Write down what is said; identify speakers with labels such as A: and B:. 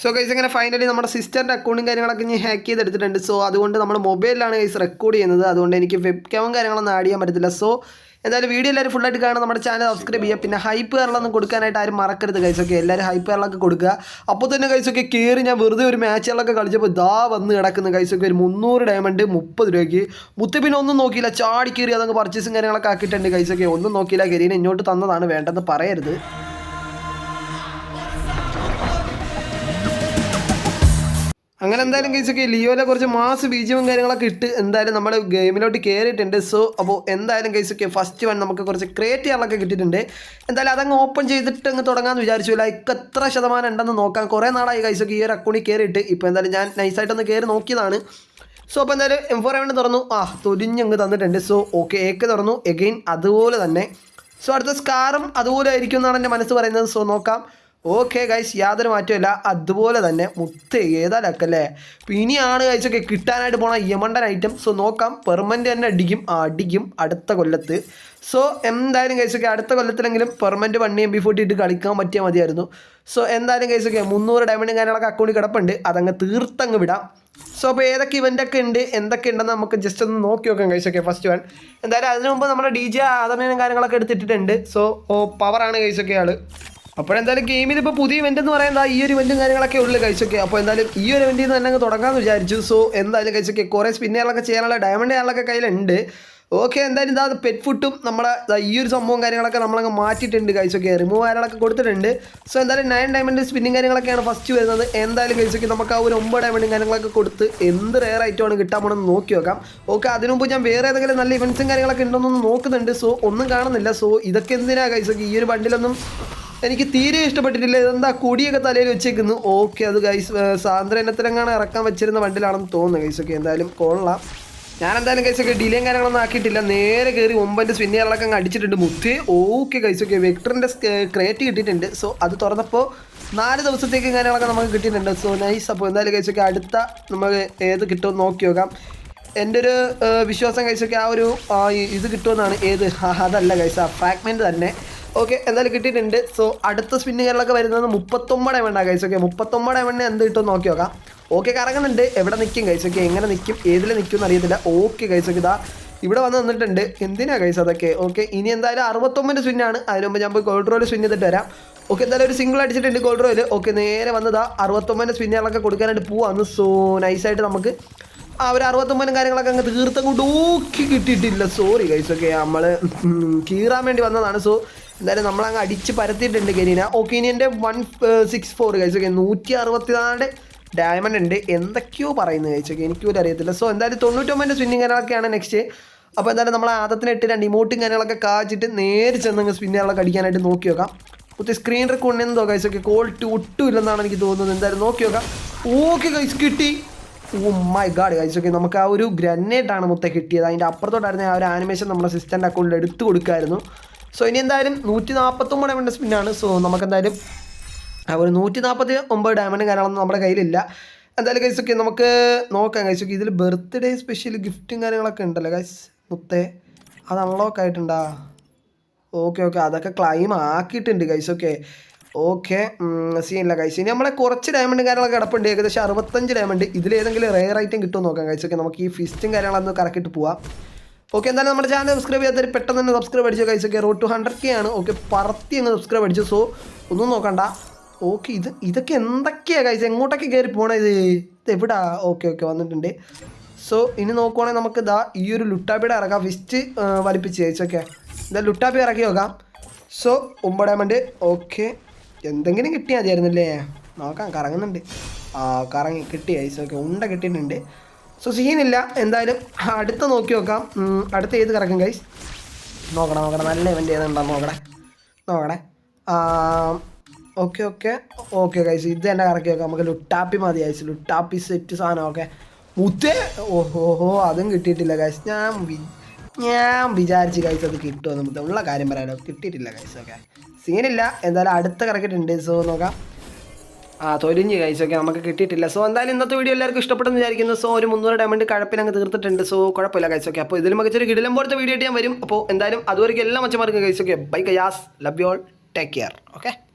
A: So guys ഇങ്ങനെ finally നമ്മുടെ സിസ്റ്ററിന്റെ അക്കൗണ്ടും കാര്യങ്ങളൊക്കെ ഞാൻ ഹാക്ക് ചെയ്തെടുത്തിട്ടുണ്ട്. സോ അതുകൊണ്ട് നമ്മൾ മൊബൈലിലാണ് ഗൈസ് റെക്കോർഡ് ചെയ്യുന്നത്. അതുകൊണ്ട് എനിക്ക് വെബ് ക്യാമും കാര്യങ്ങളൊന്നും ആഡ് ചെയ്യാൻ പറ്റത്തില്ല. സോ എന്തായാലും വീഡിയോ എല്ലാവരും ഫുള്ളായിട്ട് കാണാൻ നമ്മുടെ ചാനൽ സബ്സ്ക്രൈബ് ചെയ്യുക. പിന്നെ ഹൈപ്പ് കയറലൊന്നും കൊടുക്കാനായിട്ട് ആരും മറക്കരുത് ഗൈസൊക്കെ എല്ലാവരും ഹൈപ്പ് കയറലൊക്കെ കൊടുക്കുക. അപ്പോൾ തന്നെ ഗൈസൊക്കെ കയറി ഞാൻ വെറുതെ ഒരു മാച്ചുകളൊക്കെ കളിച്ചപ്പോൾ ഇതാ വന്ന് കിടക്കുന്ന ഗൈസൊക്കെ ഒരു മുന്നൂറ് ഡയമണ്ട് മുപ്പത് രൂപയ്ക്ക്. മുത്ത് പിന്നെ ഒന്നും നോക്കിയില്ല. ചാടി കയറി അതങ്ങ് പർച്ചേസും കാര്യങ്ങളൊക്കെ ആക്കിയിട്ടുണ്ട് ഗൈസൊക്കെ ഒന്നും നോക്കിയില്ല. കരീനെ ഇങ്ങോട്ട് തന്നതാണ്. വേണ്ടെന്ന് പറയരുത്. അങ്ങനെ എന്തായാലും കേസൊക്കെ ലിയോയിലെ കുറച്ച് മാസ് ബീജവും കാര്യങ്ങളൊക്കെ ഇട്ട് എന്തായാലും നമ്മൾ ഗെയിമിലോട്ട് കയറിയിട്ടുണ്ട് സോ അപ്പോൾ എന്തായാലും കേസൊക്കെ ഫസ്റ്റ് വൺ നമുക്ക് കുറച്ച് ക്രിയേറ്റ് ചെയ്യാനൊക്കെ കിട്ടിയിട്ടുണ്ട്. എന്തായാലും അതങ്ങ് ഓപ്പൺ ചെയ്തിട്ട് അങ്ങ് തുടങ്ങാമെന്ന് വിചാരിച്ചു. ലൈക്ക് എത്ര ശതമാനം ഉണ്ടെന്ന് നോക്കാൻ കുറേ നാളായി കൈസൊക്കെ ഈ ഒരു അക്കൗണ്ടിൽ കയറിയിട്ട് ഇപ്പോൾ എന്തായാലും ഞാൻ നൈസായിട്ടൊന്ന് കയറി നോക്കിയതാണ്. സോ അപ്പോൾ എന്തായാലും എം ഫോർ എവൻ തുറന്നു. ആ തൊലിഞ്ഞങ്ങ് തന്നിട്ടുണ്ട്. സോ ഓക്കെ ഏക്ക് തുറന്നു. എഗെയിൻ അതുപോലെ തന്നെ. സോ അടുത്ത സ്കാറും അതുപോലെ ആയിരിക്കും എന്നാണ് എന്റെ മനസ്സ് പറയുന്നത്. സോ നോക്കാം. ഓക്കെ ഗൈസ് യാതൊരു മാറ്റമില്ല അതുപോലെ തന്നെ മുത്ത് ഏതാ ലക്കല്ലേ? ഇനിയാണ് ഗൈസൊക്കെ കിട്ടാനായിട്ട് പോണ യമണ്ടൻ ഐറ്റം സോ നോക്കാം. പെർമനന്റ് തന്നെ അടിക്കും അടിക്കും അടുത്ത കൊല്ലത്ത്. സോ എന്തായാലും കഴിച്ചൊക്കെ അടുത്ത കൊല്ലത്തിലെങ്കിലും പെർമനന്റ് വണ്ണി എം ബി ഫോർട്ടി ഇട്ട് കളിക്കാൻ പറ്റിയാൽ മതിയായിരുന്നു. സോ എന്തായാലും കഴിച്ചൊക്കെ മുന്നൂറ് ഡയമണ്ടും കാര്യങ്ങളൊക്കെ അക്കൗണ്ടിൽ കിടപ്പുണ്ട്. അതങ്ങ് തീർത്തങ്ങ് വിടാം. സോ അപ്പോൾ ഏതൊക്കെ ഇവന്റൊക്കെ ഉണ്ട് എന്തൊക്കെ ഉണ്ടെന്ന് നമുക്ക് ജസ്റ്റ് ഒന്ന് നോക്കി നോക്കാം കഴിച്ചൊക്കെ ഫസ്റ്റ് വൺ എന്തായാലും അതിനു മുമ്പ് നമ്മുടെ ഡി ജെ ആദമേനും കാര്യങ്ങളൊക്കെ എടുത്തിട്ടുണ്ട് സോ ഓ പവറാണ് കഴിച്ചൊക്കെ ആൾ അപ്പോഴെന്തായാലും ഗെയിമിൽ ഇപ്പോൾ പുതിയ ഇവന്റ് എന്ന് പറയുന്നത് ഈ ഒരു ഇവന്റും കാര്യങ്ങളൊക്കെ ഉള്ളു കഴിച്ചൊക്കെ അപ്പോൾ എന്തായാലും ഈ ഒരു ഇവന്റിൽ നിന്ന് തന്നെ അങ്ങ് തുടങ്ങാമെന്ന് വിചാരിച്ചു. സോ എന്തായാലും കഴിച്ചൊക്കെ കുറേ സ്പിന്നുകളൊക്കെ ചെയ്യാനുള്ള ഡയമണ്ട് ചെയ്യാനൊക്കെ കയ്യിലുണ്ട്. ഓക്കെ എന്തായാലും ഇതാ പെറ്റ് ഫുട്ടും നമ്മുടെ ഈ ഒരു സംഭവം കാര്യങ്ങളൊക്കെ നമ്മളങ്ങ് മാറ്റിയിട്ടുണ്ട് കഴിച്ചൊക്കെ റിമൂവ് കാര്യങ്ങളൊക്കെ കൊടുത്തിട്ടുണ്ട്. സോ എന്തായാലും നയൻ ഡയമണ്ട് സ്പിന്നിങ് കാര്യങ്ങളൊക്കെയാണ് ഫസ്റ്റ് വരുന്നത്. എന്തായാലും കഴിച്ചൊക്കെ നമുക്ക് ആ ഒരു ഒമ്പത് ഡയമണ്ടും കാര്യങ്ങളൊക്കെ കൊടുത്ത് എന്ത് റെയർ ഐറ്റമാണ് കിട്ടാൻ പോണെന്ന് നോക്കി നോക്കാം. ഓക്കെ അതിനു മുമ്പ് ഞാൻ വേറെ ഏതെങ്കിലും നല്ല ഇവൻസും കാര്യങ്ങളൊക്കെ ഉണ്ടോന്നൊന്ന് നോക്കുന്നുണ്ട്. സോ ഒന്നും കാണുന്നില്ല. സോ ഇതൊക്കെ എന്തിനാണ് കഴിച്ചൊക്കെ ഈ ഒരു ബണ്ടിലൊന്നും എനിക്ക് തീരെ ഇഷ്ടപ്പെട്ടിട്ടില്ല. ഇതെന്താ കൊടിയൊക്കെ തലയിൽ വെച്ചേക്കുന്നു? ഓക്കെ അത് ഗൈസ് സാന്ദ്ര ഇനത്തിലെങ്ങാണ് ഇറക്കാൻ വെച്ചിരുന്ന വണ്ടിലാണെന്ന് തോന്നുന്നു ഗൈസ് ഒക്കെ എന്തായാലും കൊള്ളാം. ഞാൻ എന്തായാലും ഒക്കെ ഡിലേയും കാര്യങ്ങളൊന്നും ആക്കിയിട്ടില്ല. നേരെ കയറി ഒമ്പതിന്റെ സ്പിന്നുകളൊക്കെ അടിച്ചിട്ടുണ്ട് മുത്തേ. ഓക്കെ ഗൈസ് ഒക്കെ വെക്ടറിന്റെ ക്രിയേറ്റ് കിട്ടിയിട്ടുണ്ട്. സോ അത് തുറന്നപ്പോൾ നാല് ദിവസത്തേക്ക് കാര്യങ്ങളൊക്കെ നമുക്ക് കിട്ടിയിട്ടുണ്ട്. സോ നൈസ് അപ്പോൾ എന്തായാലും ഗൈസ് ഒക്കെ അടുത്ത നമുക്ക് ഏത് കിട്ടുമെന്ന് നോക്കി നോക്കാം. എന്റെ ഒരു വിശ്വാസം കഴിച്ചൊക്കെ ആ ഒരു ഇത് കിട്ടുമെന്നാണ് ഏത്? അതല്ല ആ ഫ്രാഗ്മെന്റ് തന്നെ. ഓക്കെ എന്തായാലും കിട്ടിയിട്ടുണ്ട്. സോ അടുത്ത സ്പിന്നുകളിലൊക്കെ വരുന്നത് മുപ്പത്തൊമ്പത് എമണ്ണാണ് കഴിച്ചു ഓക്കെ മുപ്പത്തൊമ്പത് വേണ്ട എന്ത് കിട്ടുമെന്ന് നോക്കി നോക്കാം. ഓക്കെ കറങ്ങുന്നുണ്ട്. എവിടെ നിൽക്കും കഴിച്ചു ഓക്കെ എങ്ങനെ നിൽക്കും ഏതിൽ നിൽക്കും എന്ന് അറിയത്തില്ല. ഓക്കെ കഴിച്ചൊക്കെ ഇതാ. ഇവിടെ വന്ന് നിന്നിട്ടുണ്ട്. എന്തിനാണ് കഴിച്ചത് അതൊക്കെ? ഓക്കെ ഇനി എന്തായാലും അറുപത്തൊമ്പത് സ്പിന്നാണ് അതിന് മുമ്പ് ഞാൻ പോയി ഗോൾഡ് റോയിൽ സ്പിൻ ചെയ്തിട്ട് വരാം. ഓക്കെ എന്തായാലും ഒരു സിംഗിൾ അടിച്ചിട്ടുണ്ട് ഗോൾഡ് റോയിൽ ഓക്കെ നേരെ വന്നതാ അറുപത്തൊമ്പതിന്റെ സ്പിന്നുകളൊക്കെ കൊടുക്കാനായിട്ട് പോവാന്ന് സോ നൈസായിട്ട് നമുക്ക് ആ ഒരു അറുപത്തൊമ്പതും കാര്യങ്ങളൊക്കെ അങ്ങ് തീർത്തും കൊണ്ട് ഊക്കി കിട്ടിയിട്ടില്ല. സോറി കഴിച്ചൊക്കെ നമ്മൾ കീറാൻ വേണ്ടി വന്നതാണ്. സോ എന്തായാലും നമ്മൾ നമ്മളങ്ങ് അടിച്ച് പരത്തിയിട്ടുണ്ട് കരീന ഓക്കെ ഇനി എന്റെ one six four guys okay നൂറ്റി അറുപത്തിനാല് ഡയമണ്ട് ഉണ്ട്. എന്തൊക്കെയോ പറയുന്നത് കഴിച്ചൊക്കെ ഒക്കെ എനിക്ക് പോലും അറിയത്തില്ല. സോ എന്തായാലും തൊണ്ണൂറ്റൊമ്പതിന്റെ സ്വിന്നിങ് കാര്യങ്ങളൊക്കെയാണ് നെക്സ്റ്റ് അപ്പോൾ എന്തായാലും നമ്മൾ ആദത്തിന് ഇട്ട് രണ്ട് ഇമോട്ടും കാര്യങ്ങളൊക്കെ കാച്ചിട്ട് നേരെ ചെന്നങ്ങ് സ്പിന്നുകളൊക്കെ അടിക്കാനായിട്ട് നോക്കി നോക്കാം. പുതിയ സ്ക്രീൻ റെക്കോർഡിന് എന്തോ ഗൈസ് ഒക്കെ ക്വാളിറ്റി ഒട്ടും ഇല്ലെന്നാണ് എനിക്ക് തോന്നുന്നത്. എന്തായാലും നോക്കി നോക്കാം. ഓക്കെ ഗൈസ് കിട്ടി. Oh my god guys okay നമുക്ക് ആ ഒരു ഗ്രനേറ്റാണ് മൊത്തം കിട്ടിയത്. അതിന്റെ അപ്പുറത്തോട്ടായിരുന്നു ആ ഒരു ആനിമേഷൻ നമ്മുടെ സിസ്റ്റന്റെ അക്കൗണ്ടിൽ എടുത്തു കൊടുക്കായിരുന്നു. സോ ഇനി എന്തായാലും നൂറ്റി നാൽപ്പത്തൊമ്പത് ഡയമണ്ട് സ്പിന്നാണ് സോ നമുക്ക് എന്തായാലും ഒരു നൂറ്റി നാൽപ്പത്തി ഒമ്പത് ഡയമണ്ട് കാര്യങ്ങളൊന്നും നമ്മുടെ കയ്യിലില്ല. എന്തായാലും കൈസ് ഒക്കെ നമുക്ക് നോക്കാം കൈസ് ഒക്കെ ഇതിൽ ബർത്ത്ഡേ സ്പെഷ്യൽ ഗിഫ്റ്റും കാര്യങ്ങളൊക്കെ ഉണ്ടല്ലോ കൈസ് മുത്തേ. അത് അൺലോക്ക് ആയിട്ടുണ്ടാ? ഓക്കെ ഓക്കെ അതൊക്കെ ക്ലൈം ആക്കിയിട്ടുണ്ട് കൈസ് ഓക്കെ ഓക്കെ സീനില്ല കൈസ് ഇനി നമ്മളെ കുറച്ച് ഡയമണ്ട് കാര്യങ്ങളൊക്കെ കിടപ്പുണ്ട് ഏകദേശം അറുപത്തഞ്ച് ഡയമണ്ട് ഇതിലേതെങ്കിലും റെയർ ഐറ്റം കിട്ടുമോ നോക്കാം കൈസ് ഓക്കെ നമുക്ക് ഈ ഫിസ്റ്റും കാര്യങ്ങളൊന്ന് കറക്കിയിട്ട് പോവാം. ഓക്കെ എന്തായാലും നമ്മുടെ ചാനൽ സബ്സ്ക്രൈബ് ചെയ്യാത്തവർ പെട്ടെന്ന് തന്നെ സബ്സ്ക്രൈബ് അടിച്ചു കൈസ് ഒക്കെ റോഡ് ടു ഹൺഡ്രഡ് കെ ആണ്. ഓക്കെ പറത്തി അങ്ങ് സബ്സ്ക്രൈബ് അടിച്ചു. സോ ഒന്നും നോക്കണ്ട. ഓക്കെ ഇത് ഇതൊക്കെ എന്തൊക്കെയാ കൈസ് എങ്ങോട്ടൊക്കെ കയറി പോണേ ഇത്? ഇത് എവിടാ? ഓക്കെ ഓക്കെ വന്നിട്ടുണ്ട്. സോ ഇനി നോക്കുവാണെങ്കിൽ നമുക്ക് ഇതാ ഈ ഒരു ലുട്ടാപ്പിയുടെ ഇറക്കാം ഫിസ്റ്റ് വലിപ്പിച്ച് ചേച്ചൊക്കെ ഇതാ ലുട്ടാപ്പി ഇറക്കി നോക്കാം. സോ ഒമ്പടാമണ്ട് ഓക്കെ എന്തെങ്കിലും കിട്ടിയാൽ മതിയായിരുന്നല്ലേ? നോക്കാം കറങ്ങുന്നുണ്ട്. ആ കറങ്ങി കിട്ടി ഐസ് ഓക്കെ ഉണ്ട കിട്ടിയിട്ടുണ്ട്. സോ സീനില്ല എന്തായാലും അടുത്ത നോക്കി നോക്കാം. അടുത്ത് ഏത് കറക്കും ഗൈസ് നോക്കണം നോക്കണം. നല്ല ഇവന്റ് ഏതുണ്ടാവും നോക്കണേ. നോക്കണേ. ഓക്കെ ഓക്കെ ഓക്കെ ഗൈസ് ഇത് തന്നെ കറക്കി നോക്കാം നമുക്ക് ലുട്ടാപ്പി മതി ഗൈസ് ലുട്ടാപ്പി സെറ്റ് സാധനം ഓക്കെ മുത്തേ. ഓഹോ അതും കിട്ടിയിട്ടില്ല ഗൈസ് ഞാൻ ഞാൻ വിചാരിച്ച് ഗൈസ് അത് കിട്ടുമോ നമുക്ക് ഉള്ള കാര്യം പറയാലോ. കിട്ടിയിട്ടില്ല ഗൈസ് ഓക്കെ സീനില്ല എന്തായാലും അടുത്ത കറക്കിയിട്ടുണ്ട് സോ നോക്കാം. ആ തൊലിഞ്ഞ് കഴിച്ചൊക്കെ നമുക്ക് കിട്ടിയിട്ടില്ല. സോ എന്തായാലും ഇന്നത്തെ വീഡിയോ എല്ലാവർക്കും ഇഷ്ടപ്പെട്ടെന്ന് വിചാരിക്കുന്നു. സോ ഒരു മുന്നൂറ് ഡയമണ്ട് കഴപ്പിനങ്ങ് തീർത്തിട്ടുണ്ട്. സോ കുഴപ്പമില്ല കഴിച്ചൊക്കെ അപ്പോൾ ഇതിൽ മികച്ചൊരു കിടിലം പോലത്തെ വീഡിയോ ആയിട്ട് ഞാൻ വരും. അപ്പോൾ എന്തായാലും അതുവരെയ്ക്ക് എല്ലാം മച്ചമാർക്കും കഴിച്ചൊക്കെ bye guys love you all take care okay